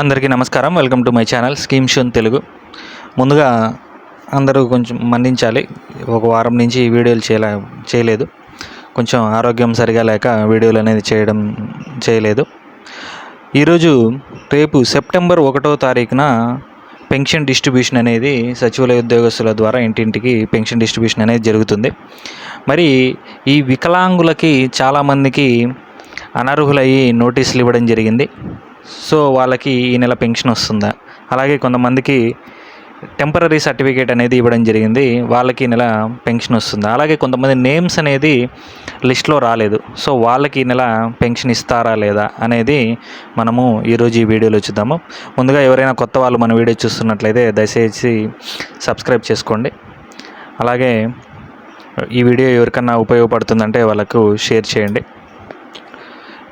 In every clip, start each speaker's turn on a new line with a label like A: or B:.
A: అందరికీ నమస్కారం. Welcome to my channel scheme shown Telugu. ముందుగా అందరూ కొంచెం మన్నించాలి. ఒక వారం నుంచి వీడియోలు చేయలే చేయలేదు. కొంచెం ఆరోగ్యం సరిగా లేక వీడియోలు అనేది చేయడం చేయలేదు. ఈరోజు రేపు సెప్టెంబర్ ఒకటో తారీఖున పెన్షన్ డిస్ట్రిబ్యూషన్ అనేది సచివాలయ ఉద్యోగస్తుల ద్వారా ఇంటింటికి పెన్షన్ డిస్ట్రిబ్యూషన్ అనేది జరుగుతుంది. మరి ఈ వికలాంగులకి చాలామందికి అనర్హులయ్యి నోటీసులు ఇవ్వడం జరిగింది. సో వాళ్ళకి ఈ నెల పెన్షన్ వస్తుందా? అలాగే కొంతమందికి టెంపరీ సర్టిఫికేట్ అనేది ఇవ్వడం జరిగింది వాళ్ళకి ఈ నెల పెన్షన్ వస్తుందా? అలాగే కొంతమంది నేమ్స్ అనేది లిస్ట్లో రాలేదు సో వాళ్ళకి ఈ నెల పెన్షన్ ఇస్తారా లేదా అనేది మనము ఈరోజు ఈ వీడియోలో చూద్దాము. ముందుగా ఎవరైనా కొత్త వాళ్ళు మన వీడియో చూస్తున్నట్లయితే దయచేసి సబ్స్క్రైబ్ చేసుకోండి. అలాగే ఈ వీడియో ఎవరికన్నా ఉపయోగపడుతుందంటే వాళ్ళకు షేర్ చేయండి.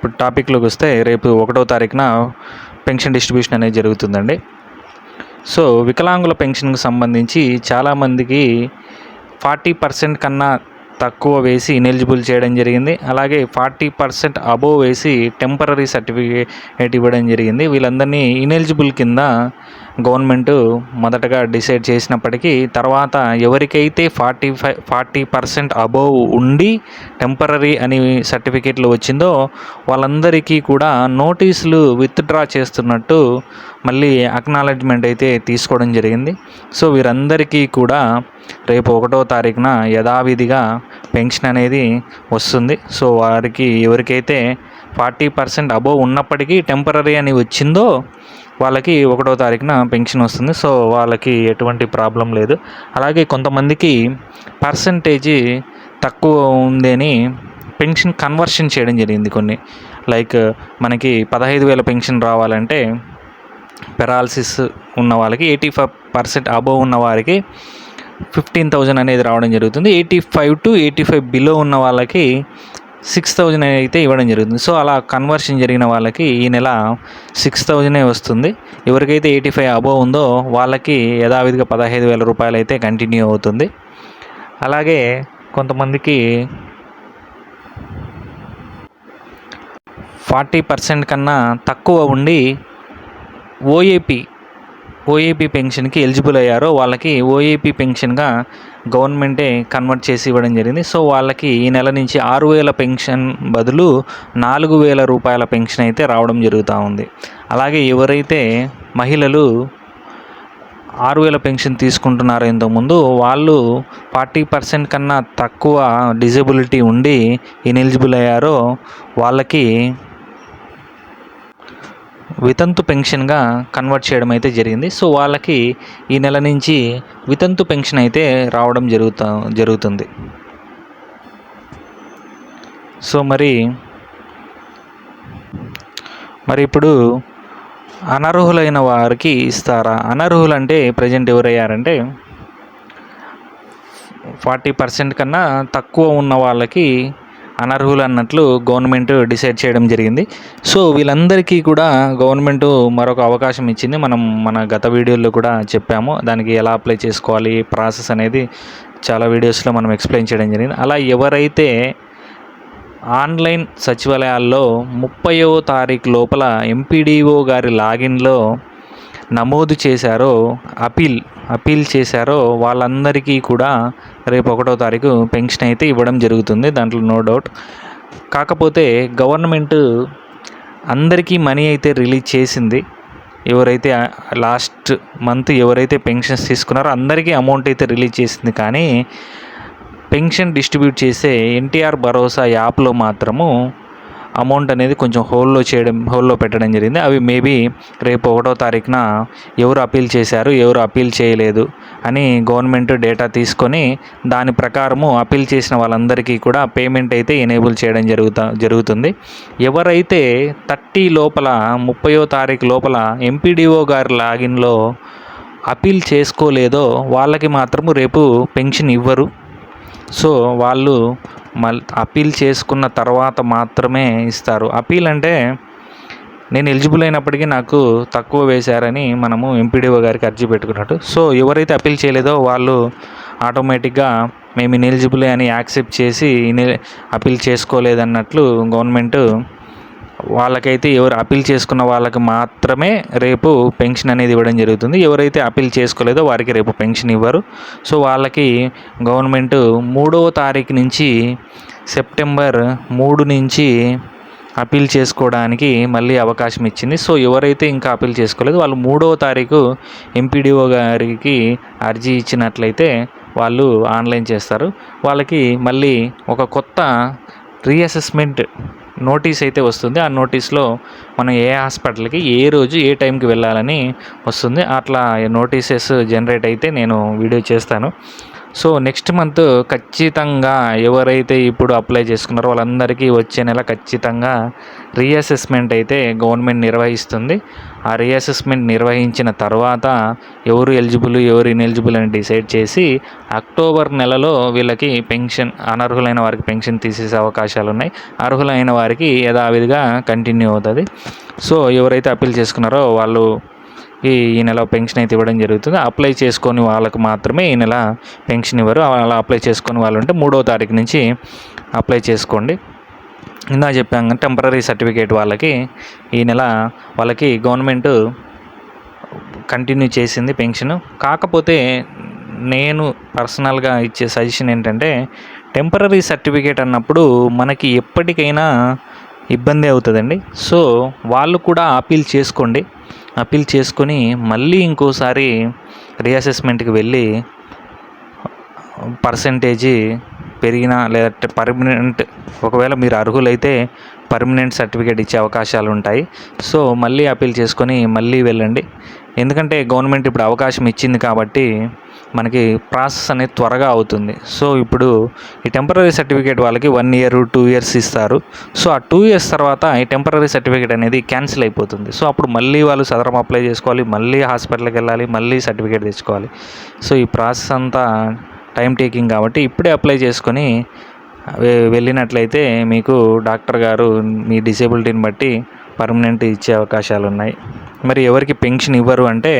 A: ఇప్పుడు టాపిక్లోకి వస్తే రేపు ఒకటో తారీఖున పెన్షన్ డిస్ట్రిబ్యూషన్ అనేది జరుగుతుందండి. సో వికలాంగుల పెన్షన్కి సంబంధించి చాలామందికి ఫార్టీ పర్సెంట్ కన్నా తక్కువ వేసి ఇనెలిజిబుల్ చేయడం జరిగింది. అలాగే ఫార్టీ పర్సెంట్ అబోవ్ వేసి టెంపరీ సర్టిఫికేట్ ఇవ్వడం జరిగింది. వీళ్ళందరినీ ఇనెలిజిబుల్ కింద గవర్నమెంట్ మొదటగా డిసైడ్ చేసినప్పటికీ తర్వాత ఎవరికైతే forty five forty percent above ఉండి టెంపరీ అని సర్టిఫికేట్లు వచ్చిందో వాళ్ళందరికీ కూడా నోటీసులు విత్డ్రా చేస్తున్నట్టు మళ్ళీ అక్నాలెడ్జ్మెంట్ అయితే తీసుకోవడం జరిగింది. సో వీరందరికీ కూడా రేపు ఒకటో తారీఖున యథావిధిగా పెన్షన్ అనేది వస్తుంది. సో వారికి ఎవరికైతే ఫార్టీ పర్సెంట్ అబోవ్ ఉన్నప్పటికీ టెంపరీ అని వచ్చిందో వాళ్ళకి ఒకటో తారీఖున పెన్షన్ వస్తుంది. సో వాళ్ళకి ఎటువంటి ప్రాబ్లం లేదు. అలాగే కొంతమందికి పర్సంటేజీ తక్కువ ఉందని పెన్షన్ కన్వర్షన్ చేయడం జరిగింది కొన్ని. లైక్ మనకి పదహైదు వేల పెన్షన్ రావాలంటే పెరాలసిస్ ఉన్న వాళ్ళకి ఎయిటీ ఫైవ్ పర్సెంట్ అబోవ్ ఉన్న వారికి ఫిఫ్టీన్ థౌజండ్ అనేది రావడం జరుగుతుంది. Eighty five to eighty five below ఉన్న వాళ్ళకి సిక్స్ థౌజండ్ అయితే ఇవ్వడం జరుగుతుంది. సో అలా కన్వర్షన్ జరిగిన వాళ్ళకి ఈ నెల సిక్స్ థౌజండే వస్తుంది. ఎవరికైతే ఎయిటీ ఫైవ్ అబోవ్ ఉందో వాళ్ళకి యథావిధిగా పదహైదు వేల రూపాయలు అయితే కంటిన్యూ అవుతుంది. అలాగే కొంతమందికి ఫార్టీ పర్సెంట్ కన్నా తక్కువ ఉండి ఓఏపీ ఓఏపీ పెన్షన్కి ఎలిజిబుల్ అయ్యారో వాళ్ళకి ఓఏపీ పెన్షన్గా గవర్నమెంటే కన్వర్ట్ చేసి ఇవ్వడం జరిగింది. సో వాళ్ళకి ఈ నెల నుంచి ఆరు వేల పెన్షన్ బదులు నాలుగు వేల రూపాయల పెన్షన్ అయితే రావడం జరుగుతూ ఉంది. అలాగే ఎవరైతే మహిళలు ఆరు వేల పెన్షన్ తీసుకుంటున్నారో ఇంతకుముందు వాళ్ళు ఫార్టీ పర్సెంట్ కన్నా తక్కువ డిజబిలిటీ ఉండి ఇనెలిజిబుల్ అయ్యారో వాళ్ళకి వితంతు పెన్షన్గా కన్వర్ట్ చేయడం అయితే జరిగింది. సో వాళ్ళకి ఈ నెల నుంచి వితంతు పెన్షన్ అయితే రావడం జరుగుతా జరుగుతుంది. సో మరి మరి ఇప్పుడు అనర్హులైన వారికి ఇస్తారా? అనర్హులు అంటే ప్రజెంట్ ఎవరయ్యారంటే ఫార్టీ పర్సెంట్ కన్నా తక్కువ ఉన్న వాళ్ళకి అనర్హులు అన్నట్లు గవర్నమెంట్ డిసైడ్ చేయడం జరిగింది. సో వీళ్ళందరికీ కూడా గవర్నమెంట్ మరొక అవకాశం ఇచ్చింది. మనం మన గత వీడియోలో కూడా చెప్పాము. దానికి ఎలా అప్లై చేసుకోవాలి ప్రాసెస్ అనేది చాలా వీడియోస్లో మనం ఎక్స్ప్లెయిన్ చేయడం జరిగింది. అలా ఎవరైతే ఆన్లైన్ సచివాలయాల్లో ముప్పయో తారీఖు లోపల ఎంపీడీఓ గారి లాగిన్లో నమోదు చేశారో అపీల్ అపీల్ చేశారో వాళ్ళందరికీ కూడా రేపు ఒకటో తారీఖు పెన్షన్ అయితే ఇవ్వడం జరుగుతుంది దాంట్లో నో డౌట్. కాకపోతే గవర్నమెంట్ అందరికీ మనీ అయితే రిలీజ్ చేసింది. ఎవరైతే లాస్ట్ మంత్ ఎవరైతే పెన్షన్స్ తీసుకున్నారో అందరికీ అమౌంట్ అయితే రిలీజ్ చేసింది. కానీ పెన్షన్ డిస్ట్రిబ్యూట్ చేసే ఎన్టీఆర్ భరోసా యాప్లో మాత్రము అమౌంట్ అనేది కొంచెం హోల్లో చేయడం హోల్లో పెట్టడం జరిగింది. అవి మేబీ రేపు ఒకటో తారీఖున ఎవరు అపీల్ చేశారు ఎవరు అపీల్ చేయలేదు అని గవర్నమెంట్ డేటా తీసుకొని దాని ప్రకారము అపీల్ చేసిన వాళ్ళందరికీ కూడా పేమెంట్ అయితే ఎనేబుల్ చేయడం జరుగుతా జరుగుతుంది. ఎవరైతే థర్టీ లోపల ముప్పయో తారీఖు లోపల ఎంపీడీఓ గారి లాగిన్లో అపీల్ చేసుకోలేదో వాళ్ళకి మాత్రము రేపు పెన్షన్ ఇవ్వరు. సో వాళ్ళు మళ్ళీ అప్పీల్ చేసుకున్న తర్వాత మాత్రమే ఇస్తారు. అప్పీల్ అంటే నేను ఎలిజిబుల్ అయినప్పటికీ నాకు తక్కువ వేశారని మనము ఎంపీడీఓ గారికి అర్జీ పెట్టుకున్నట్టు. సో ఎవరైతే అప్పీల్ చేయలేదో వాళ్ళు ఆటోమేటిక్గా మేము ఇనెలిజిబులే అని యాక్సెప్ట్ చేసి ఇని అప్పీల్ చేసుకోలేదన్నట్లు గవర్నమెంట్ వాళ్ళకైతే ఎవరు అప్పీల్ చేసుకున్న వాళ్ళకి మాత్రమే రేపు పెన్షన్ అనేది ఇవ్వడం జరుగుతుంది. ఎవరైతే అప్పీల్ చేసుకోలేదో వారికి రేపు పెన్షన్ ఇవ్వరు. సో వాళ్ళకి గవర్నమెంట్ మూడవ తారీఖు నుంచి సెప్టెంబర్ మూడు నుంచి అప్పీల్ చేసుకోవడానికి మళ్ళీ అవకాశం ఇచ్చింది. సో ఎవరైతే ఇంకా అప్పీల్ చేసుకోలేదు వాళ్ళు మూడవ తారీఖు ఎంపీడీఓ గారికి అర్జీ ఇచ్చినట్లయితే వాళ్ళు ఆన్లైన్ చేస్తారు. వాళ్ళకి మళ్ళీ ఒక కొత్త రీఅసెస్మెంట్ నోటీస్ అయితే వస్తుంది. ఆ నోటీస్లో మనం ఏ హాస్పిటల్కి ఏ రోజు ఏ టైంకి వెళ్ళాలని వస్తుంది. అట్లా నోటీసెస్ జనరేట్ అయితే నేను వీడియో చేస్తాను. సో నెక్స్ట్ మంత్ ఖచ్చితంగా ఎవరైతే ఇప్పుడు అప్లై చేసుకున్నారో వాళ్ళందరికీ వచ్చే నెల ఖచ్చితంగా రీఅసెస్మెంట్ అయితే గవర్నమెంట్ నిర్వహిస్తుంది. ఆ రీఅసెస్మెంట్ నిర్వహించిన తర్వాత ఎవరు ఎలిజిబుల్ ఎవరు ఇన్ఎలిజిబుల్ అని డిసైడ్ చేసి అక్టోబర్ నెలలో వీళ్ళకి పెన్షన్ అనర్హులైన వారికి పెన్షన్ తీసేసే అవకాశాలు ఉన్నాయి. అర్హులైన వారికి యథావిధిగా కంటిన్యూ అవుతుంది. సో ఎవరైతే అప్పీల్ చేసుకున్నారో వాళ్ళు ఈ ఈ నెల పెన్షన్ అయితే ఇవ్వడం జరుగుతుంది. అప్లై చేసుకొని వాళ్ళకు మాత్రమే ఈ నెల పెన్షన్ ఇవ్వరు. అలా అప్లై చేసుకొని వాళ్ళు ఉంటే మూడో తారీఖు నుంచి అప్లై చేసుకోండి. ఇందా చెప్పాం టెంపరీ సర్టిఫికేట్ వాళ్ళకి ఈ నెల వాళ్ళకి గవర్నమెంట్ కంటిన్యూ చేసింది పెన్షన్. కాకపోతే నేను పర్సనల్గా ఇచ్చే సజెషన్ ఏంటంటే టెంపరీ సర్టిఫికేట్ అన్నప్పుడు మనకి ఎప్పటికైనా ఇబ్బంది అవుతుందండి. సో వాళ్ళు కూడా అపీల్ చేసుకోండి. అపీల్ చేసుకొని మళ్ళీ ఇంకోసారి రీఅసెస్మెంట్కి వెళ్ళి పర్సంటేజీ పెరిగినా లేదంటే పర్మనెంట్ ఒకవేళ మీరు అర్హులైతే పర్మనెంట్ సర్టిఫికేట్ ఇచ్చే అవకాశాలు ఉంటాయి. సో మళ్ళీ అపీల్ చేసుకొని మళ్ళీ వెళ్ళండి. ఎందుకంటే గవర్నమెంట్ ఇప్పుడు అవకాశం ఇచ్చింది కాబట్టి మనకి ప్రాసెస్ అనేది త్వరగా అవుతుంది. సో ఇప్పుడు ఈ టెంపరీ సర్టిఫికేట్ వాళ్ళకి వన్ ఇయర్ టూ ఇయర్స్ ఇస్తారు. సో ఆ టూ ఇయర్స్ తర్వాత ఈ టెంపరీ సర్టిఫికేట్ అనేది క్యాన్సిల్ అయిపోతుంది. సో అప్పుడు మళ్ళీ వాళ్ళు సదరం అప్లై చేసుకోవాలి మళ్ళీ హాస్పిటల్కి వెళ్ళాలి మళ్ళీ సర్టిఫికేట్ తెచ్చుకోవాలి. సో ఈ ప్రాసెస్ అంతా టైం టేకింగ్ కాబట్టి ఇప్పుడే అప్లై చేసుకొని వెళ్ళినట్లయితే మీకు డాక్టర్ గారు మీ డిసేబిలిటీని బట్టి పర్మనెంట్ ఇచ్చే అవకాశాలు ఉన్నాయి మరి ఎవరికి పెన్షన్ ఇవ్వరు అంటే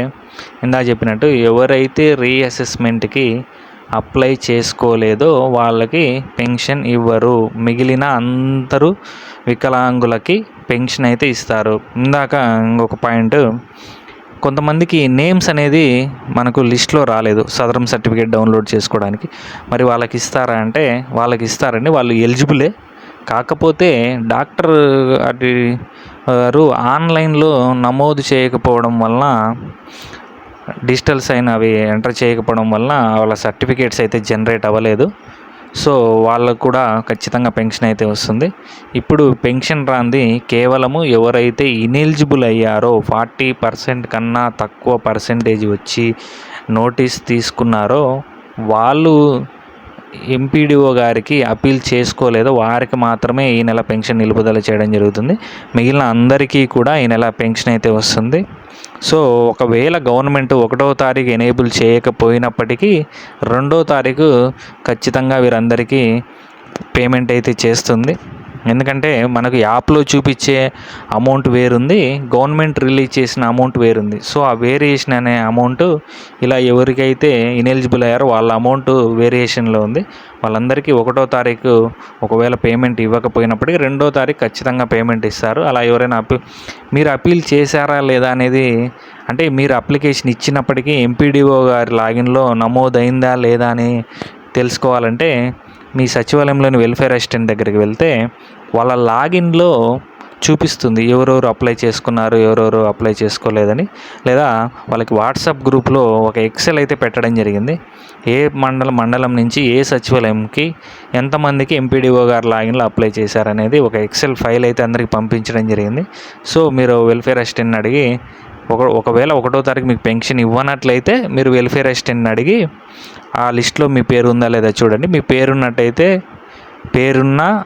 A: ఇందా చెప్పినట్టు ఎవరైతే రీఅసెస్మెంట్కి అప్లై చేసుకోలేదో వాళ్ళకి పెన్షన్ ఇవ్వరు. మిగిలిన అందరూ వికలాంగులకి పెన్షన్ అయితే ఇస్తారు. ఇందాక ఇంకొక పాయింట్ కొంతమందికి నేమ్స్ అనేది మనకు లిస్ట్లో రాలేదు సదరం సర్టిఫికేట్ డౌన్లోడ్ చేసుకోవడానికి. మరి వాళ్ళకి ఇస్తారా అంటే వాళ్ళకి ఇస్తారండి. వాళ్ళు ఎలిజిబులే కాకపోతే డాక్టర్ అది వారు ఆన్లైన్లో నమోదు చేయకపోవడం వలన డిజిటల్ సైన్ అవి ఎంటర్ చేయకపోవడం వలన వాళ్ళ సర్టిఫికేట్స్ అయితే జనరేట్ అవ్వలేదు. సో వాళ్ళకు కూడా ఖచ్చితంగా పెన్షన్ అయితే వస్తుంది. ఇప్పుడు పెన్షన్ రాంది కేవలము ఎవరైతే ఇనెలిజిబుల్ అయ్యారో ఫార్టీ పర్సెంట్ కన్నా తక్కువ పర్సెంటేజ్ వచ్చి నోటీస్ తీసుకున్నారో వాళ్ళు ఎంపీడీఓ గారికి అప్పీల్ చేసుకోలేదో వారికి మాత్రమే ఈ నెల పెన్షన్ నిలుపుదల చేయడం జరుగుతుంది. మిగిలిన అందరికీ కూడా ఈ నెల పెన్షన్ అయితే వస్తుంది. సో ఒకవేళ గవర్నమెంట్ ఒకటో తారీఖు ఎనేబుల్ చేయకపోయినప్పటికీ రెండో తారీఖు ఖచ్చితంగా వీరందరికీ పేమెంట్ అయితే చేస్తుంది. ఎందుకంటే మనకు యాప్లో చూపించే అమౌంట్ వేరుంది గవర్నమెంట్ రిలీజ్ చేసిన అమౌంట్ వేరుంది. సో ఆ వేరియేషన్ అనే అమౌంట్ ఇలా ఎవరికైతే ఇనెలిజిబుల్ అయ్యారో వాళ్ళ అమౌంట్ వేరియేషన్లో ఉంది. వాళ్ళందరికీ ఒకటో తారీఖు ఒకవేళ పేమెంట్ ఇవ్వకపోయినప్పటికీ రెండో తారీఖు ఖచ్చితంగా పేమెంట్ ఇస్తారు. అలా ఎవరైనా అపీ మీరు అపీల్ చేశారా లేదా అనేది అంటే మీరు అప్లికేషన్ ఇచ్చినప్పటికీ ఎంపీడీఓ గారి లాగిన్లో నమోదైందా లేదా అని తెలుసుకోవాలంటే మీ సచివాలయంలోని వెల్ఫేర్ అసిస్టెంట్ దగ్గరికి వెళ్తే వాళ్ళ లాగిన్లో చూపిస్తుంది ఎవరెవరు అప్లై చేసుకున్నారు ఎవరెవరు అప్లై చేసుకోలేదని. లేదా వాళ్ళకి వాట్సాప్ గ్రూప్లో ఒక ఎక్సెల్ అయితే పెట్టడం జరిగింది. ఏ మండలం మండలం నుంచి ఏ సచివాలయంకి ఎంతమందికి ఎంపీడీఓ గారు లాగిన్లో అప్లై చేశారనేది ఒక ఎక్సెల్ ఫైల్ అయితే అందరికి పంపించడం జరిగింది. సో మీరు వెల్ఫేర్ అసిస్టెంట్ని అడిగి ఒక ఒకవేళ ఒకటో తారీఖు మీకు పెన్షన్ ఇవ్వనట్లయితే మీరు వెల్ఫేర్ అసిస్టెంట్ని అడిగి ఆ లిస్ట్లో మీ పేరు ఉందా లేదా చూడండి. మీ పేరున్నట్టయితే పేరున్నా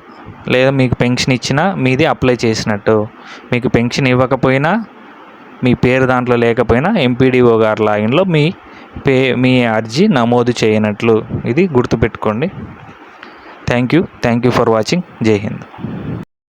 A: లేదా మీకు పెన్షన్ ఇచ్చినా మీది అప్లై చేసినట్టు. మీకు పెన్షన్ ఇవ్వకపోయినా మీ పేరు దాంట్లో లేకపోయినా ఎంపీడీఓ గారి లాగిన్లో మీ పే మీ అర్జీ నమోదు చేయనట్లు. ఇది గుర్తుపెట్టుకోండి. Thank you thank you for watching Jai Hind